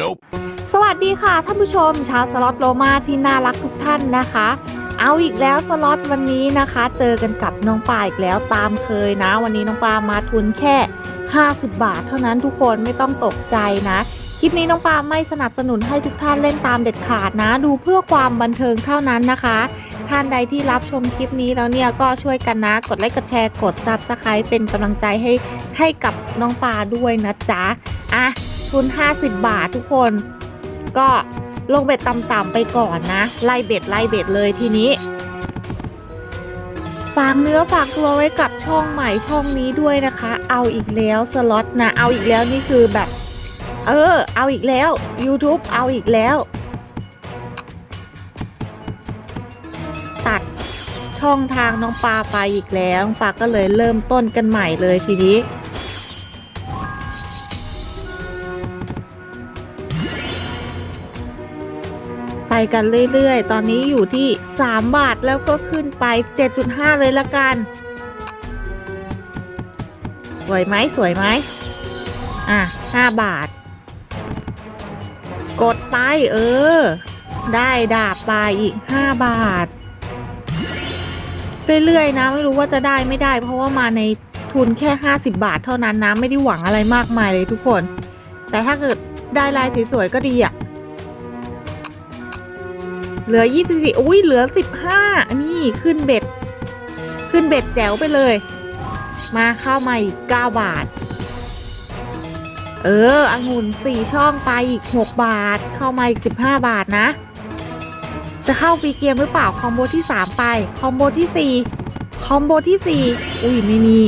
Nope. สวัสดีค่ะท่านผู้ชม ชาวสล็อตโลมาที่น่ารักทุกท่านนะคะ เอาอีกแล้วสล็อตวันนี้นะคะ เจอกันกับน้องปลาอีกแล้วตามเคยนะ วันนี้น้องปลามาทุนแค่ 50 บาท เท่านั้นทุกคนไม่ต้องตกใจนะ คลิปนี้น้องปลาไม่สนับสนุนให้ทุกท่านเล่นตามเด็ดขาดนะ ดูเพื่อความบันเทิงเท่านั้นนะคะท่านใดที่รับชมคลิปนี้แล้วเนี่ยก็ช่วยกันนะ กดไลค์กดแชร์กดซับสไครป์เป็นกำลังใจให้ให้กับน้องปลาด้วยนะจ๊ะอะ ทุน50 บาททุกคน ก็ลงเบ็ดต่ำๆไปก่อนนะ ไล่เบ็ดไล่เบ็ดเลยทีนี้ ฝากเนื้อฝากตัวไว้กับช่องใหม่ช่องนี้ด้วยนะคะ เอาอีกแล้วสล็อตนะ เอาอีกแล้วนี่คือแบบ เออ เอาอีกแล้ว YouTube เอาอีกแล้ว ตัดช่องทางน้องปลาไปอีกแล้วน้องปลาก็เลยเริ่มต้นกันใหม่เลยทีนี้ กันเรื่อยๆ ตอนนี้อยู่ที่ 3 บาทแล้วก็ขึ้นไป 7.5 เลยละกัน สวยไหมสวยไหมอะ 5 บาท กดไปเออ ได้ดาบไปอีก 5 บาท เรื่อยๆ นะ ไม่รู้ว่าจะได้ไม่ได้ เพราะว่ามาในทุนแค่ 50 บาทเท่านั้นนะ ไม่ได้หวังอะไรมากมายเลยทุกคน แต่ถ้าเกิดได้ลายสวยๆก็ดีอะ เหลือ 24 อุ้ยเหลือ 15 อันนี้ขึ้นเบ็ด ขึ้นเบ็ดแจ๋วไปเลย มาเข้ามาอีก 9 บาท เออองุ่น4 ช่องไปอีก 6 บาท เข้ามาอีก 15 บาทนะ จะเข้าฟรีเกมหรือเปล่า คอมโบที่ 3 ไป คอมโบที่ 4 คอมโบที่ 4 อุ้ยไม่มี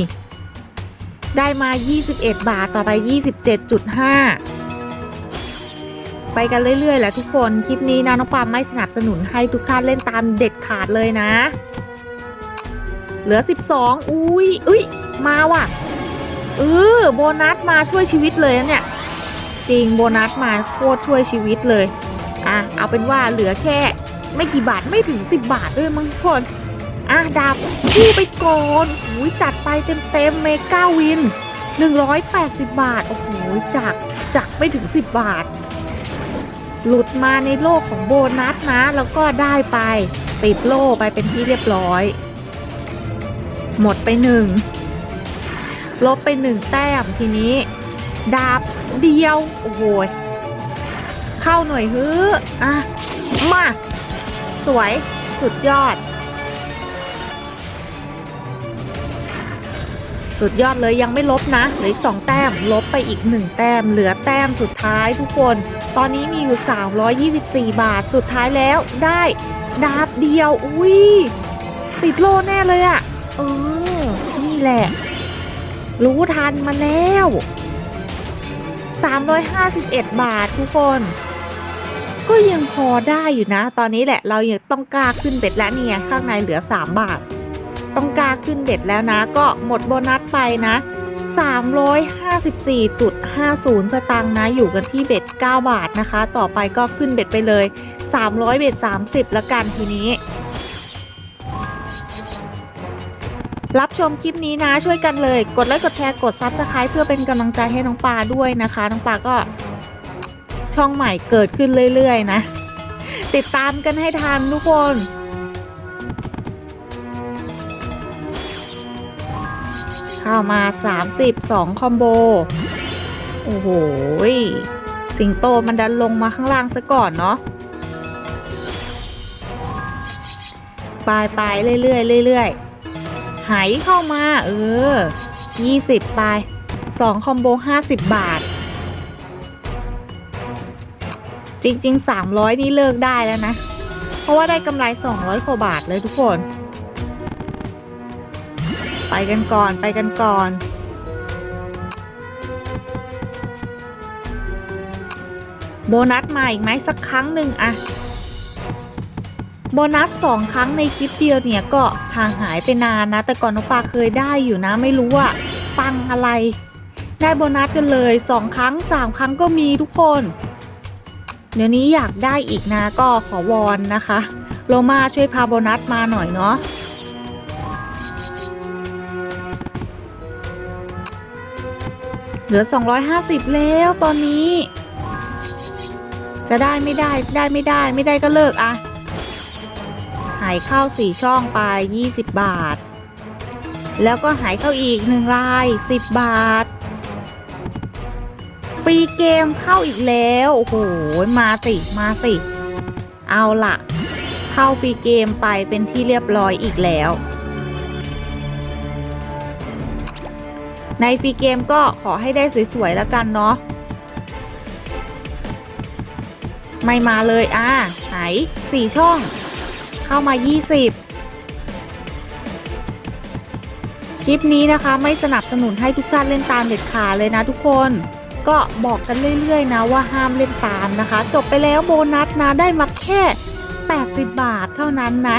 ได้มา 21 บาทต่อไป 27.5 ไปกันเรื่อยๆแหละทุกคนคลิปนี้นะน้องปามไม่สนับสนุนให้ทุกท่านเล่นตามเด็ดขาดเลยนะ เหลือ 12 อุ้ยอุ้ยมาว่ะเออโบนัสมาช่วยชีวิตเลยเนี่ย จริงโบนัสมาโคตรช่วยชีวิตเลยอะเอาเป็นว่าเหลือแค่ไม่กี่บาทไม่ถึง 10 บาทด้วยมั้งทุกคนอะดาบคู่ไปก่อนอุ้ยจัดไปเต็มๆเมกาวิน 180 บาท โอ้โหจากจากไม่ถึง 10 บาท หลุดมาในโลกของโบนัสนะ แล้วก็ได้ไปติดโล่ไปเป็นที่เรียบร้อย หมดไปหนึ่งลบไปหนึ่งแต้มทีนี้ ดาบเดียว โอ้โหเข้าหน่วยฮื้ออะ มา สวยสุดยอด สุดยอดเลยยังไม่ลบนะเหลืออีกสองแต้มลบไปอีกหนึ่งแต้ม เหลือแต้มสุดท้ายทุกคน ตอนนี้มีอยู่ 324 บาทสุดท้ายแล้วได้ดาบเดียวอุ้ยติดโลแน่เลยอะ่ะเออนี่แหละ รู้ทันมาแล้ว 351 บาททุกคน ก็ยังพอได้อยู่นะ ตอนนี้แหละเรายังต้องกล้าขึ้นเบ็ดแล้วเนี่ยข้างในเหลือ 3 บาท ต้องกล้าขึ้นเบ็ดแล้วนะ ก็หมดโบนัสไปนะ 354.50 สตางค์นะ อยู่กันที่เบ็ด 9 บาทนะคะ ต่อไปก็ขึ้นเบ็ดไปเลย 300 เบ็ด 30 ละกันทีนี้รับชมคลิปนี้นะช่วยกันเลย กดไลค์กดแชร์กดซับสไคร b ์เพื่อเป็นกำลังใจให้น้องปลาด้วยนะคะ น้องปลาก็ช่องใหม่เกิดขึ้นเรื่อย ๆ นะ ติดตามกันให้ทันทุกคน ข้ามา 32 คอมโบ โอ้โห สิงโตมันดันลงมาข้างล่างซะก่อนเนาะไปไปเรื่อยๆเรื่อยๆหายเข้ามา เออ 20 ไป2คอมโบ 50 บาท จริงๆ 300 นี่เลิกได้แล้วนะ เพราะว่าได้กำไร 200กว่าบาทเลยทุกคน ไปกันก่อนไปกันก่อน โบนัสมาอีกไหมสักครั้งหนึ่งอะโบนัสสองครั้งในคลิปเดียวเนี่ยก็ห่างหายไปนานนะ แต่ก่อนน้องปลาเคยได้อยู่นะไม่รู้ว่าปังอะไร ได้โบนัสกันเลยสองครั้งสามครั้งก็มีทุกคน เดี๋ยวนี้อยากได้อีกนะก็ขอวอนนะคะ โลมาช่วยพาโบนัสมาหน่อยเนาะ เหลือ 250 แล้วตอนนี้ จะได้ไม่ได้ได้ไม่ได้ไม่ได้ก็เลิกอะหายเข้าสี่ช่องไป 20 บาท แล้วก็หายเข้าอีกหนึ่งลาย 10 บาท ฟรีเกมเข้าอีกแล้ว โอ้โห มาสิ มาสิ เอาล่ะเข้าฟรีเกมไปเป็นที่เรียบร้อยอีกแล้ว ในฟรีเกมก็ขอให้ได้สวยๆแล้วกันเนาะไม่มาเลยอ่าไหนสี่ช่อง เข้ามา 20 คลิปนี้นะคะไม่สนับสนุนให้ทุกท่านเล่นตามเด็ดขาดเลยนะทุกคน ก็บอกกันเรื่อยๆนะว่าห้ามเล่นตามนะคะ จบไปแล้วโบนัสนะได้มาแค่ 80 บาทเท่านั้นนะ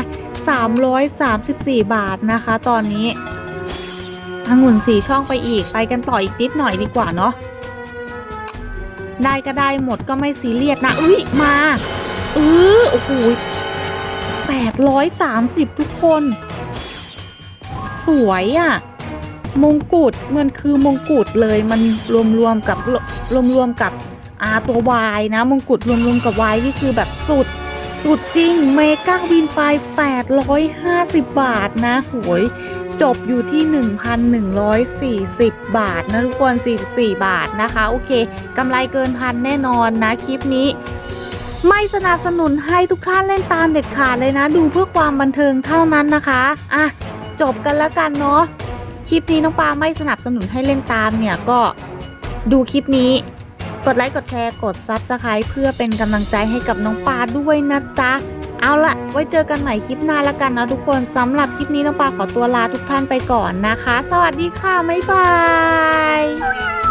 334 บาทนะคะ ตอนนี้ องุ่นสี่ช่องไปอีก ไปกันต่ออีกนิดหน่อยดีกว่าเนาะได้ก็ได้หมดก็ไม่ซีเรียสนะอุ้ยมาเออโอ้โห830ทุกคน สวยอะ่ะ มงกุฎมันคือมงกุฎเลยมันรวมๆกับรวมๆกับอาตัววายนะ มงกุฎรวมๆกับวายนี่คือแบบสุด สุดจริง เมกาวินไป850บาทนะโหย จบอยู่ที่ 1,140 บาทนะทุกคน 44 บาทนะคะ โอเคกำไรเกินพันแน่นอนนะคลิปนี้ ไม่สนับสนุนให้ทุกท่านเล่นตามเด็ดขาดเลยนะ ดูเพื่อความบันเทิงเท่านั้นนะคะอะจบกันแล้วกันเนาะคลิปนี้น้องปาไม่สนับสนุนให้เล่นตามเนี่ยก็ดูคลิปนี้กดไลค์กดแชร์กด Subscribe เพื่อเป็นกำลังใจให้กับน้องปาด้วยนะจ๊ะ เอาละ ไว้เจอกันใหม่คลิปหน้าละกันนะทุกคนสำหรับคลิปนี้น้องปลาขอตัวลาทุกท่านไปก่อนนะคะ สวัสดีค่ะบ๊ายบาย